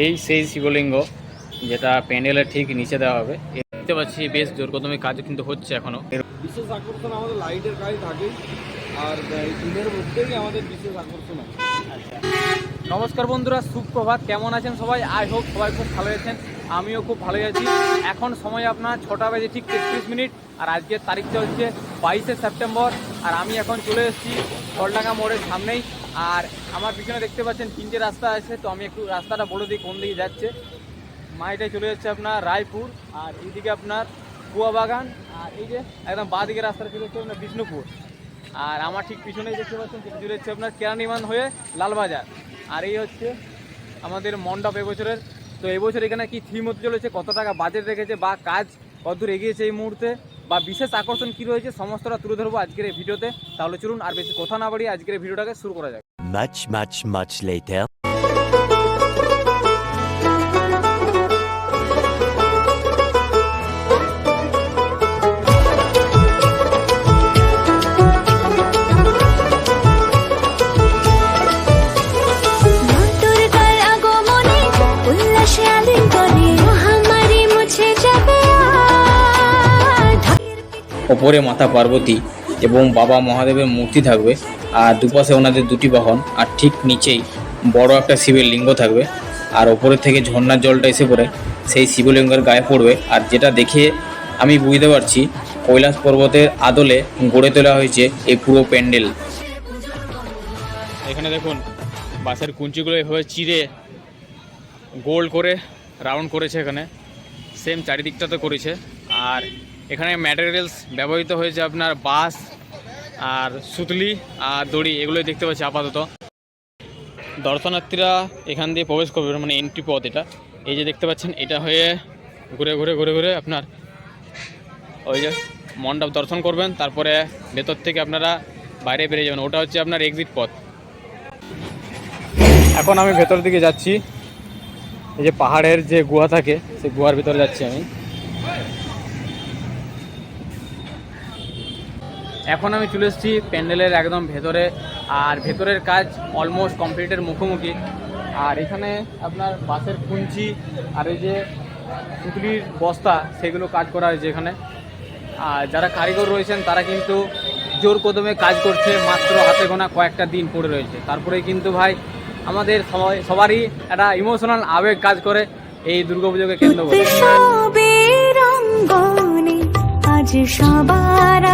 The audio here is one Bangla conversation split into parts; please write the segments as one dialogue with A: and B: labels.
A: এই সেই শিবলিঙ্গ যেটা প্যান্ডেলের ঠিক নিচে দেওয়া হবে। দেখতে পাচ্ছি বেশ জোর কদমে কাজ কিন্তু হচ্ছে এখনও।
B: বিশেষ আকর্ষণ আমাদের লাইটের কাজ থাকেই আর এই দিনের মধ্যেই আমাদের বিশেষ আকর্ষণ আছে।
A: নমস্কার বন্ধুরা সুপ্রভাত। কেমন আছেন সবাই? আই হোপ সবাই খুব ভালো আছেন। আমিও খুব ভালো আছি। এখন সময় আপনার ছটা বাজে ঠিক তেত্রিশ মিনিট আর আজকের তারিখটা হচ্ছে বাইশে সেপ্টেম্বর। আর আমি এখন চলে এসেছি ফলডাঙ্গা মোড়ের সামনেই। আর আমার পিছনে দেখতে পাচ্ছেন তিনটে রাস্তা আছে, তো আমি একটু রাস্তাটা বলে দিই কোন দিকে যাচ্ছে। মাইটায় চলে যাচ্ছে আপনার রায়পুর, আর এইদিকে আপনার কুয়াবাগান, আর এই যে একদম বাঁ দিকে রাস্তাটা চলে যাচ্ছে আপনার বিষ্ণুপুর। আর আমার ঠিক পিছনেই দেখতে পাচ্ছেন চলে যাচ্ছে আপনার কেরানিমান হয়ে লালবাজার। আর এই হচ্ছে আমাদের মণ্ডপ এবছরের। তো এবছর এখানে কি থিম হতে চলেছে, কত টাকা বাজেট রেখেছে বা কাজ কতদূর এগিয়েছে এই মুহূর্তে? বা বিশেষ আকর্ষণ কি রয়েছে সমস্তটা তুলে ধরবো আজকের এই ভিডিওতে তাহলে চলুন আর বেশি কথা না বাড়িয়ে আজকের ভিডিওটাকে শুরু করা যাক
C: Much, much, much later.
A: ওপরে মাতা পার্বতী এবং বাবা মহাদেবের মূর্তি থাকবে আর দুপাশে ওনাদের দুটি বাহন আর ঠিক নিচেই বড় একটা শিবের লিঙ্গ থাকবে আর ওপরের থেকে ঝর্ণার জলটা এসে পড়ে, সেই শিবলিঙ্গের গায়ে পড়বে আর যেটা দেখে আমি বুঝতে পারছি, কৈলাস পর্বতের আদলে গড়ে তোলা হয়েছে এই পুরো প্যান্ডেল। এখানে দেখুন বাসের কুঞ্চিগুলো এভাবে চিরে গোল করে, রাউন্ড করেছে এখানে। সেম চারিদিকটাতে করেছে। আর এখানে ম্যাটেরিয়ালস ব্যবহৃত হয়েছে আপনার বাঁশ আর সুতলি আর দড়ি, এগুলোই দেখতে পাচ্ছি আপাতত। দর্শনার্থীরা এখান দিয়ে প্রবেশ করবে মানে এন্ট্রি পথ এটা। এই যে দেখতে পাচ্ছেন, এটা হয়ে ঘুরে ঘুরে ঘুরে ঘুরে আপনার ওই যে মণ্ডপ দর্শন করবেন, তারপরে ভেতর থেকে আপনারা বাইরে বেরিয়ে যাবেন। ওটা হচ্ছে আপনার এক্সিট পথ। এখন আমি ভেতর দিকে যাচ্ছি। এই যে পাহাড়ের যে গুহা থাকে, সেই গুহার ভিতরে যাচ্ছি আমি। এখন আমি চলে এসেছি প্যান্ডেলের একদম ভেতরে, আর ভেতরের কাজ অলমোস্ট কমপ্লিটের মুখোমুখি। আর এখানে আপনার বাসের কুঞ্চি আর এই যে পুতুলির বস্তা, সেগুলো কাজ করা হয়েছে এখানে। আর যারা কারিগর রয়েছেন, তারা কিন্তু জোর কদমে কাজ করছে, মাত্র হাতে গোনা কয়েকটা দিন পড়ে রয়েছে। তারপরে কিন্তু ভাই, আমাদের সবাই, সবারই একটা ইমোশনাল আবেগ কাজ করে এই দুর্গাপুজোকে কেন্দ্র করে।
D: সবার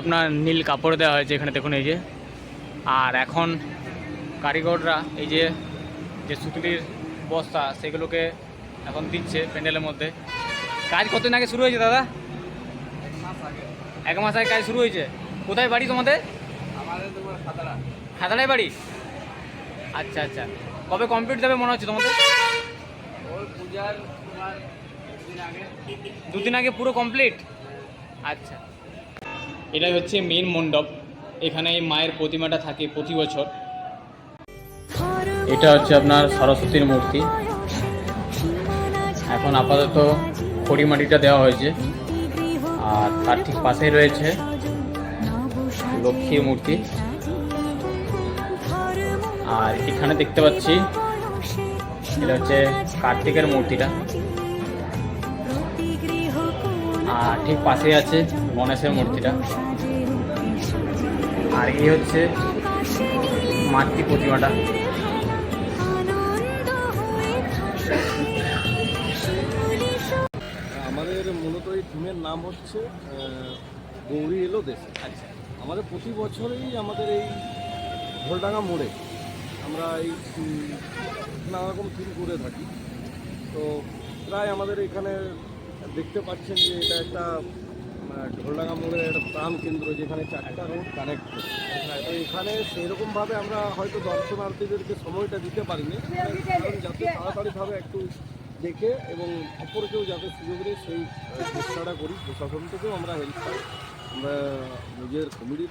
A: আপনার নীল কাপড় দেওয়া হয়েছে এখানে দেখুন এই যে। আর এখন কারিগররা এই যে যে সুতলির বস্তা সেগুলোকে এখন দিচ্ছে প্যান্ডেলের মধ্যে। কাজ কতদিন আগে শুরু হয়েছে দাদা? এক মাস আগে কাজ শুরু হয়েছে। কোথায় বাড়ি তোমাদের? খাতাড়ায় বাড়ি? আচ্ছা আচ্ছা। কবে কমপ্লিট যাবে মনে হচ্ছে তোমাদের? দুদিন আগে। পুরো কমপ্লিট আচ্ছা। এটাই হচ্ছে মেন মণ্ডপ। এখানে এই মায়ের প্রতিমাটা থাকে প্রতি বছর। এটা হচ্ছে আপনার সরস্বতীর মূর্তি। এখন আপাতত খড়িমাটিটা দেওয়া হয়েছে। আর তার ঠিক পাশেই রয়েছে লক্ষ্মীর মূর্তি। আর এখানে দেখতে পাচ্ছি, এটা হচ্ছে কার্তিকের মূর্তিটা। আর ঠিক পাশেই আছে গণেশের মূর্তিটা। আর এই হচ্ছে মাতৃ প্রতিমাটা।
B: আমাদের মূলত এই থিমের নাম হচ্ছে গৌরী এলো দেশে।
A: আচ্ছা।
B: আমাদের প্রতি বছরেই আমাদের এই ঢোলডাঙ্গা মোড়ে আমরা এই নানা রকম থিম করে থাকি। তো প্রায় আমাদের এখানে দেখতে পাচ্ছেন যে এটা একটা ঢোলডাঙ্গা মোড়ের একটা প্রাণ কেন্দ্র যেখানে চারটা রোড কানেক্ট তো এখানে সেরকমভাবে আমরা হয়তো দর্শনার্থীদেরকে সময়টা দিতে পারিনি। যাতে তাড়াতাড়িভাবে একটু দেখে এবং অপরকেও যাতে সুযোগ দেয়, সেই চেষ্টাটা করি। প্রশাসন থেকেও আমরা হেল্প পাই। আমরা নিজের কমিটির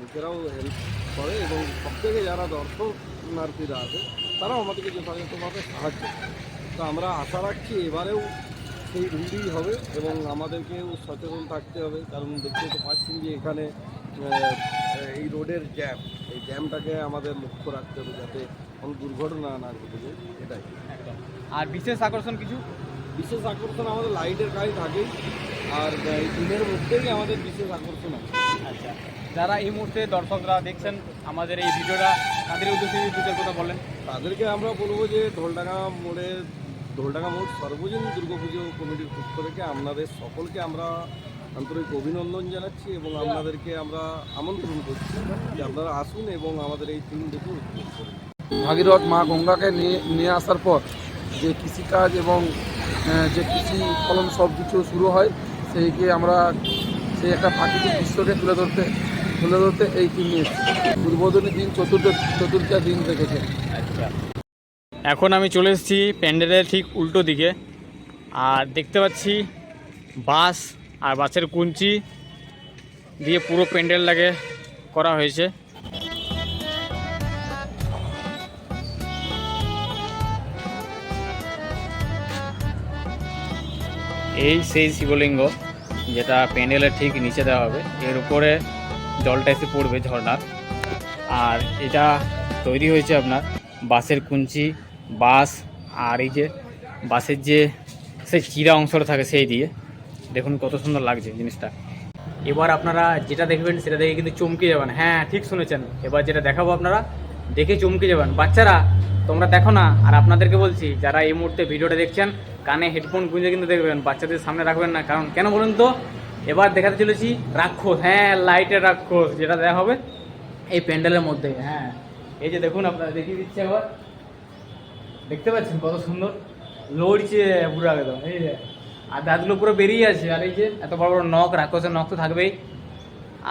B: লোকেরাও হেল্প করে এবং সব থেকে যারা দর্শনার্থীরা আছে, তারাও আমাদেরকে যথাযথভাবে সাহায্য করে। তো আমরা আশা রাখছি এবারেও সেই রুলই হবে এবং আমাদেরকেও সচেতন থাকতে হবে। কারণ দেখতে তো পাচ্ছেন যে এখানে এই রোডের জ্যাম এই জ্যামটাকে আমাদের লক্ষ্য রাখতে হবে যাতে কোনো দুর্ঘটনা না ঘটে এটাই।
A: একদম। আর বিশেষ আকর্ষণ কিছু?
B: বিশেষ আকর্ষণ আমাদের লাইটের কাজ থাকেই। আর এই দিনের মধ্যেই আমাদের বিশেষ আকর্ষণ আছে।
A: আচ্ছা। যারা এই মুহূর্তে দর্শকরা দেখছেন আমাদের এই ভিডিওটা তাদের উদ্দেশ্যে দুটোর কথা বলেন।
B: তাদেরকে আমরা বলব যে ঢোলডাঙ্গা মোড়ে ঢোলডাঙ্গা মোড় সর্বজনীন দুর্গাপুজো কমিটির পক্ষ থেকে আপনাদের সকলকে আমরা আন্তরিক অভিনন্দন জানাচ্ছি এবং আপনাদেরকে আমরা আমন্ত্রণ করছি যে আপনারা আসুন এবং আমাদের এই তিন দেখুন
E: ভাগীরথ মা গঙ্গাকে নিয়ে নিয়ে আসার পর যে কৃষিকাজ এবং যে কৃষি ফলন সব কিছু শুরু হয় সেইকে আমরা সেই একটা প্রাকৃতিক দৃশ্যকে তুলে ধরতে তুলে ধরতে এই টিম নিয়ে উদ্বোধনী দিন চতুর্থ চতুর্থ দিন রেখেছে
A: আচ্ছা। এখন আমি চলে এসেছি প্যান্ডেলের ঠিক উল্টো দিকে। আর দেখতে পাচ্ছি বাস আর বাসের কুঞ্চি দিয়ে পুরো প্যান্ডেলটাকে করা হয়েছে। এই সেই শিবলিঙ্গ যেটা প্যান্ডেলের ঠিক নিচে দেওয়া হবে। এর উপরে জলটা এসে পড়বে ঝর্ণার। আর এটা তৈরি হয়েছে আপনার বাঁশের কুঞ্চি বাঁশ আর এই যে বাসের যে সেই চিরা অংশটা থাকে সেই দিয়ে। দেখুন কত সুন্দর লাগছে জিনিসটা। এবার আপনারা যেটা দেখবেন সেটা দেখে কিন্তু চমকে যাবেন। হ্যাঁ ঠিক শুনেছেন। এবার যেটা দেখাবো আপনারা, দেখে চমকে যাবেন। বাচ্চারা, তোমরা দেখো না, আর আপনাদেরকে বলছি, যারা এই মুহূর্তে ভিডিওটা দেখছেন, কানে হেডফোন গুঁজে কিন্তু দেখবেন, বাচ্চাদের সামনে রাখবেন না। কারণ কেন বলুন তো? এবার দেখাতে চলেছি রাক্ষস। হ্যাঁ লাইটের রাক্ষস, যেটা দেওয়া হবে এই প্যান্ডেলের মধ্যে। হ্যাঁ এই যে দেখুন আপনারা, দেখিয়ে দিচ্ছে আবার। দেখতে পাচ্ছেন কত সুন্দর? লড়ছে পুরো একদম, এই যে। আর দাঁতগুলো পুরো বেরিয়ে আছে, আর এই যে এত বড় বড় নখ, রাক্ষসের নখ তো থাকবেই।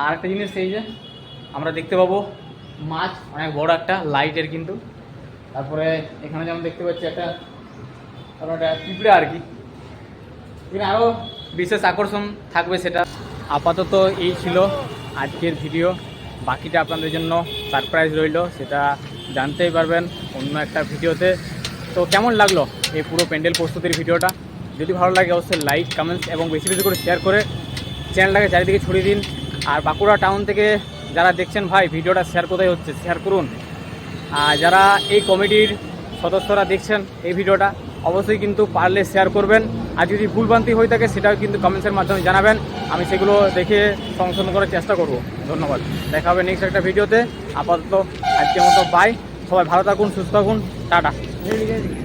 A: আর একটা জিনিস এই যে, আমরা দেখতে পাবো, মাছ, অনেক বড় একটা, লাইটের কিন্তু। তারপরে এখানে যেমন দেখতে পাচ্ছি একটা একটা পিঁপড়ে আর কি। এখানে আরও বিশেষ আকর্ষণ থাকবে সেটা। আপাতত এই ছিল আজকের ভিডিও। বাকিটা আপনাদের জন্য সারপ্রাইজ রইল, সেটা জানতেই পারবেন অন্য একটা ভিডিওতে। তো কেমন লাগল এই পুরো প্যান্ডেল প্রস্তুতির ভিডিওটা? যদি ভালো লাগে অবশ্যই লাইক কমেন্টস এবং বেশি বেশি করে শেয়ার করে চ্যানেলটাকে চারিদিকে ছড়িয়ে দিন। আর বাঁকুড়া টাউন থেকে যারা দেখছেন, ভাই, ভিডিওটা শেয়ার কোথায় হচ্ছে? শেয়ার করুন। আর যারা এই কমিটির সদস্যরা দেখছেন এই ভিডিওটা, অবশ্যই কিন্তু পারলে শেয়ার করবেন। আর যদি ভুলভ্রান্তি হয়ে থাকে, সেটাও কিন্তু কমেন্টসের মাধ্যমে জানাবেন। আমি সেগুলো দেখে সংশোধন করার চেষ্টা করব। ধন্যবাদ। দেখা হবে নেক্সট একটা ভিডিওতে। আপাতত আজকের মতো বাই সবাই ভালো থাকুন, সুস্থ থাকুন। টাটা। ಹೇಳಿ ಹೇಳಿ